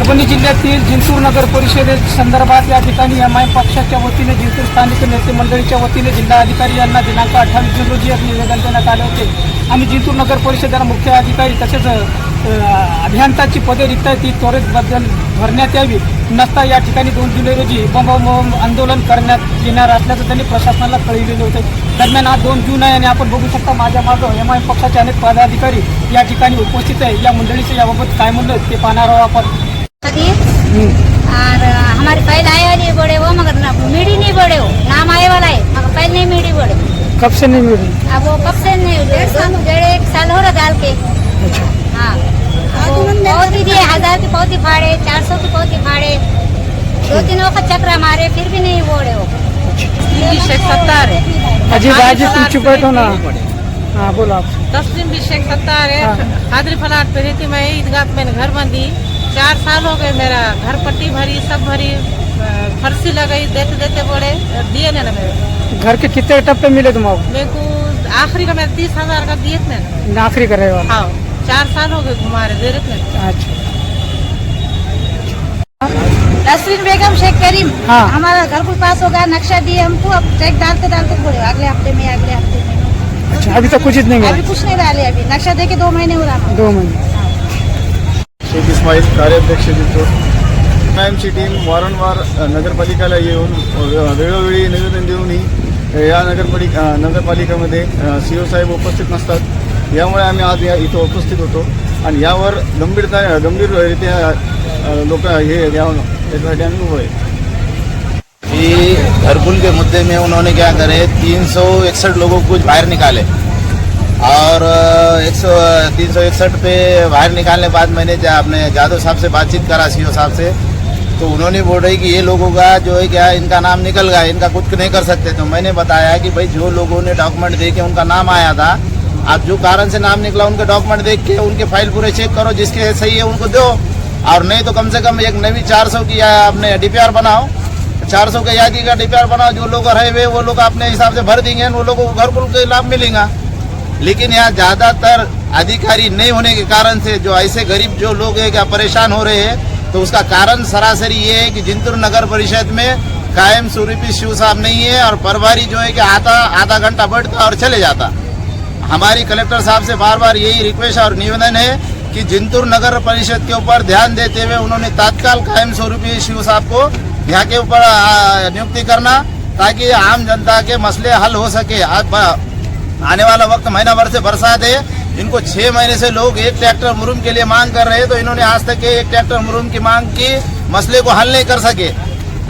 परभणी जिल्ह्यातील जिंतूर नगर परिषदे संदर्भात या ठिकाणी एम आय पक्षाच्या वतीने जिंतूर स्थानिक नेते मंडळीच्या वतीने जिल्हाधिकारी यांना दिनांक अठ्ठावीस जून रोजी निवेदन देण्यात आले होते. आणि जिंतूर नगर परिषदेला मुख्य अधिकारी तसेच अभियंताची पदे रिक्त आहे ती त्वरित बदल भरण्यात यावी. नसता या ठिकाणी दोन जुलै रोजी बंब आंदोलन करण्यात येणार असल्याचं त्यांनी प्रशासनाला कळविलेले होते. दरम्यान आज दोन जून आहे आणि आपण बघू शकता माझ्या मागं एम आय पक्षाचे अनेक पदाधिकारी या ठिकाणी उपस्थित आहे. या मंडळीचं याबाबत काय म्हणलं ते पाहणार आहोत आपण. और हमारे पहले आए वाली बड़े हो मगर ना मीडी नहीं बड़े हो नाम आए वाला है मगर पहले नहीं मीडी बड़े कब से नहीं मिली अब वो कब से नहीं डेढ़ साल डेढ़ एक साल हो रहा डाल के। अच्छा। हाँ। पौधी दिए हज़ार की पौधी फाड़े चार सौ की पौधी फाड़े। दो तीन वक्त चक्र मारे फिर भी नहीं बोड़े हो तस्लीम शेख सत्तार अजी बाजी तुम चुप बैठो ना। हाँ। बोलो आप। तस्लीम भी शेख सत्तार है। हाँ। हादरी फलाट पे रहती मैं ईदगाह मैंने घर बंदी चार साल हो गए मेरा घर पट्टी भरी सब भरी फर्सी लगाई देते देते बड़े दिए ने ना मेरे। घर के कितने टप्पे मिले तुम मेरे को आखिरी का मेरा तीस हज़ार का दिए थे ना नाखरी कर रहे हो हाँ चार साल हो गए घुमा रहे दे रहे थे अच्छा। तस्वीर बेगम शेख करीम हाँ। हमारा घर के पास होगा नक्शा दिए हमको अब चेक डालते डालते बोले अगले हफ़्ते में अगले हफ़्ते में। अच्छा अभी तक कुछ नहीं अभी कुछ नहीं डाले अभी नक्शा दे के दो महीने हो रहा दो महीने। इस्माईल कार्याध्यक्ष देतो आमची टीम वारंवार नगरपालिकेला येऊन वेळोवेळी निवेदन देऊनही या नगरपालिका नगरपालिकेमध्ये सी ओ साहेब उपस्थित नसतात. यामुळे आम्ही आज या इथं उपस्थित होतो. आणि यावर गंभीरता गंभीररित्या लोक हे यासाठी याच्यासाठी आम्ही उभं आहे. कि घरकुल के मुद्दे में उन्होंने क्या करे तीन सौ इकसठ लोगों को बाहर निकाले. और एक सौ तीन सौ इकसठ पे बाहर निकालने के बाद मैंने जा, अपने जादव साहब से बातचीत करा सीओ साहब से। तो उन्होंने बोल रही कि ये लोगों का जो है क्या इनका नाम निकल गया इनका कुछ नहीं कर सकते। तो मैंने बताया कि भाई जो लोगों ने डॉक्यूमेंट दे के उनका नाम आया था आप जो कारण से नाम निकला उनके डॉक्यूमेंट देख के उनके फ़ाइल पूरे चेक करो जिसके सही है उनको दो। और नहीं तो कम से कम एक नवी चार सौ की अपने डीपीआर बनाओ। चार सौ के यादी का डीपीआर बनाओ जो लोग रहे हुए वो लोग अपने हिसाब से भर देंगे वो लोगों को घर कुल के लाभ मिलेगा। लेकिन यहाँ ज़्यादातर अधिकारी नहीं होने के कारण से जो ऐसे गरीब जो लोग हैं क्या परेशान हो रहे हैं तो उसका कारण सरासरी ये है कि जिंतूर नगर परिषद में कायम स्वरूपी शिव साहब नहीं है और प्रभारी जो है कि आता आधा घंटा बैठता और चले जाता। हमारी कलेक्टर साहब से बार बार यही रिक्वेस्ट और निवेदन है कि जिंतूर नगर परिषद के ऊपर ध्यान देते हुए उन्होंने तत्काल कायम स्वरूपी शिव साहब को यहाँ के ऊपर नियुक्ति करना, ताकि आम जनता के मसले हल हो सके। आने वाला वक्त महीना भर से बरसात है। इनको छह महीने से लोग एक ट्रैक्टर मुरुम के लिए मांग कर रहे हैं तो इन्होंने आज तक एक ट्रैक्टर मुरुम की मांग की, मसले को हल नहीं कर सके।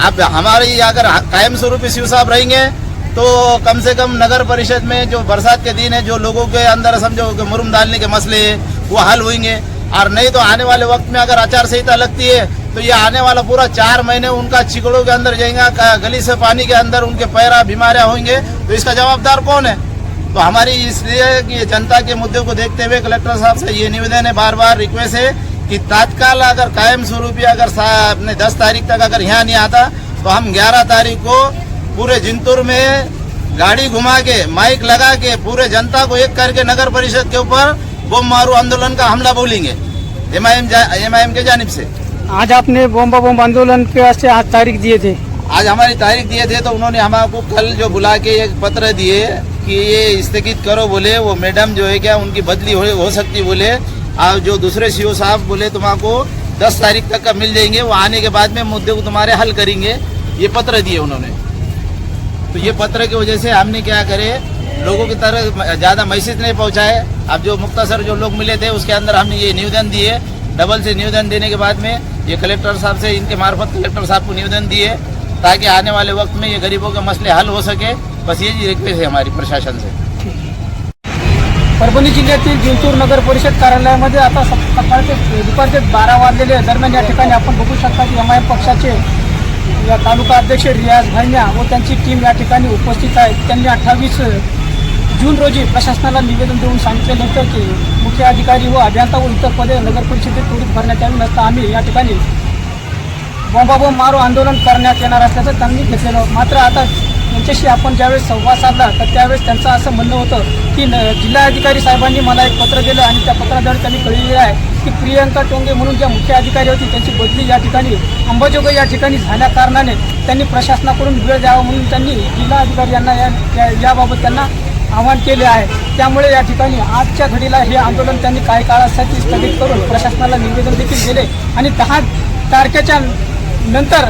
अब हमारी अगर कायम स्वरूप शिव साहब रहेंगे तो कम से कम नगर परिषद में जो बरसात के दिन है, जो लोगों के अंदर समझो कि मुरुम डालने के मसले है, वो हल होंगे। और नहीं तो आने वाले वक्त में अगर आचार संहिता लगती है तो ये आने वाला पूरा चार महीने उनका चिकड़ों के अंदर जाएगा गली से पानी के अंदर उनके पैरा बीमारियाँ होंगे तो इसका जवाबदार कौन है? तो हमारी इसलिए कि जनता के मुद्दे को देखते हुए कलेक्टर साहब से ये निवेदन है बार बार रिक्वेस्ट है कि तत्काल अगर कायम स्वरूपी अगर अपने दस तारीख तक अगर यहाँ नहीं आता तो हम ग्यारह तारीख को पूरे जिंतूर में गाड़ी घुमा के माइक लगा के पूरे जनता को एक करके नगर परिषद के ऊपर बम मारू आंदोलन का हमला बोलेंगे। एम आई एम के जानिब से। आज आपने बम बम आंदोलन के वास्ते आज तारीख दिए थे। आज हमारी तारीख दिए थे तो उन्होंने हमको कल जो बुला के एक पत्र दिए कि ये स्थगित करो बोले वो मैडम जो है क्या उनकी बदली हो, हो सकती बोले। और जो दूसरे सीओ साहब बोले तुमको दस तारीख तक का मिल जाएँगे वो आने के बाद में मुद्दे को तुम्हारे हल करेंगे। ये पत्र दिए उन्होंने। तो ये पत्र की वजह से हमने क्या करे लोगों की तरह ज़्यादा मैसेज नहीं पहुँचाए। अब जो मुख्तसर जो लोग मिले थे उसके अंदर हमने ये निवेदन दिए। डबल से निवेदन देने के बाद में ये कलेक्टर साहब से इनके मार्फत कलेक्टर साहब को निवेदन दिए ताकि आने वाले वक्त में ये गरीबों के मसले हल हो सके। बस ये रिक्वेस्ट है हमारी प्रशासन से। परभणी जिल्ह्यातील जिंतूर नगर परिषद कार्यालयामध्ये आता सक- सकाळचे दुपारचे बारा वाजलेले आहे. दरम्यान या ठिकाणी आपण बघू शकता की एम आय पक्षाचे या तालुका अध्यक्ष रियाज भाईन्या व त्यांची टीम या ठिकाणी उपस्थित आहेत. त्यांनी अठ्ठावीस जून रोजी प्रशासनाला निवेदन देऊन सांगितलेलं होतं की मुख्य अधिकारी व अभियंता व इतर पदे नगर परिषदेत त्वरित भरण्यात यावी नसता आम्ही या ठिकाणी बॉम्बाबॉम्ब मारो आंदोलन करण्यात येणार असल्याचं त्यांनी घेतलेलं मात्र आता त्यांच्याशी आपण ज्यावेळेस संवाद साधला तर त्यावेळेस त्यांचं असं म्हणणं होतं की न जिल्हाधिकारी साहेबांनी मला एक पत्र दिलं आणि त्या पत्राद्वारे त्यांनी कळलेलं आहे की प्रियंका टोंगे म्हणून ज्या मुख्य अधिकारी होती त्यांची बदली या ठिकाणी अंबाजोगाई या ठिकाणी झाल्या कारणाने त्यांनी प्रशासनाकडून वेळ द्यावा म्हणून त्यांनी जिल्हाधिकारी यांना या या- याबाबत त्यांना आवाहन केले आहे. त्यामुळे या ठिकाणी आजच्या घडीला हे आंदोलन त्यांनी काही काळासाठी स्थगित करून प्रशासनाला निवेदन देखील दिले आणि दहा तारखेच्या नंतर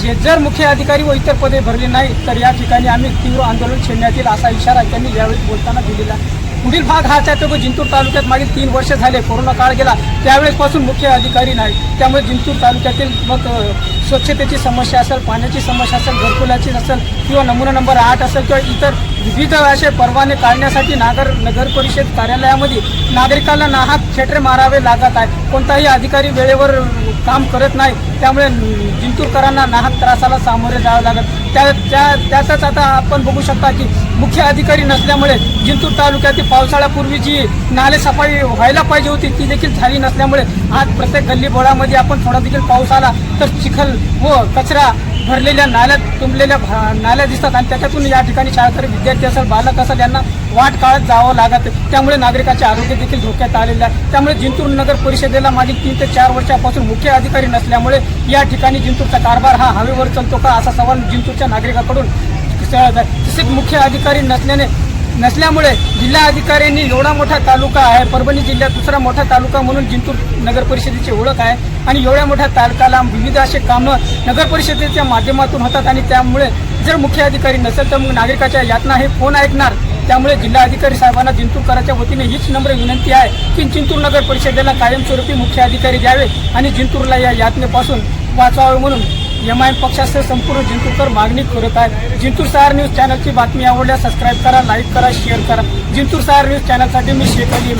जे जर मुख्य अधिकारी व इतर पदे भरले नाही तर या ठिकाणी आम्ही तीव्र आंदोलन छेडण्यात येईल असा इशारा त्यांनी यावेळी बोलताना दिलेला आहे. पुढील भाग हा आहे जिंतूर तालुक्यात मागील तीन वर्ष झाले. कोरोना काळ गेला. त्यावेळेसपासून मुख्य अधिकारी नाही त्यामुळे जिंतूर तालुक्यातील मग स्वच्छतेची समस्या असेल पाण्याची समस्या असेल घरकुलाची असेल किंवा नमुना नंबर आठ असेल किंवा इतर विविध असे परवाने काढण्यासाठी नागर नगर परिषद कार्यालयामध्ये नागरिकांना नाहक खेटरे मारावे लागत आहे कोणताही अधिकारी वेळेवर काम करत नाही. त्यामुळे जिंतूरकरांना नाहक त्रासाला सामोरे जावं लागत त्या त्या त्यातच आता आपण बघू शकता की मुख्य अधिकारी नसल्यामुळे जिंतूर तालुक्यातील पावसाळ्यापूर्वी जी नाले सफाई व्हायला पाहिजे होती ती देखील झाली नसल्यामुळे आज प्रत्येक गल्ली बोळामध्ये आपण थोडा देखील पाऊस आला तर चिखल व कचरा भरलेल्या नाल्यात तुंबलेल्या भा- नाल्या दिसतात आणि त्याच्यातून या ठिकाणी शाळकरी विद्यार्थी असेल बालक असेल यांना वाट काळात जावं लागत. त्यामुळे नागरिकांचे आरोग्य देखील धोक्यात आलेले आहे. त्यामुळे जिंतूर नगर परिषदेला मागील तीन ते चार वर्षापासून मुख्य अधिकारी नसल्यामुळे या ठिकाणी जिंतूरचा कारभार हा हवेवर चालतो का असा सवाल जिंतूरच्या नागरिकाकडून तसेच मुख्य अधिकारी नसल्याने नसल्यामुळे जिल्हा अधिकाऱ्यांनी एवढा मोठा तालुका आहे. परभणी जिल्ह्यात दुसरा मोठा तालुका म्हणून जिंतूर नगर परिषदेची ओळख आहे. आणि एवढ्या मोठ्या तालुक्याला विविध असे कामं नगर परिषदेच्या माध्यमातून होतात. आणि त्यामुळे जर मुख्य अधिकारी नसेल तर मग नागरिकाच्या यातना हे कोण ऐकणार. त्यामुळे जिल्हा अधिकारी साहेबांना जिंतूरकराच्या वतीने हीच नम्र विनंती आहे की जिंतूर नगर परिषदेला कायमस्वरूपी मुख्य अधिकारी द्यावे आणि जिंतूरला या यातनेपासून वाचवावे म्हणून एम आय पक्षासह संपूर्ण जिंतूरकर मागणी करत आहेत. जिंतूर सहार न्यूज चॅनलची बातमी आवडल्यास सबस्क्राईब करा लाईक करा शेअर करा. जिंतूर सहार न्यूज चॅनलसाठी मी शेख अली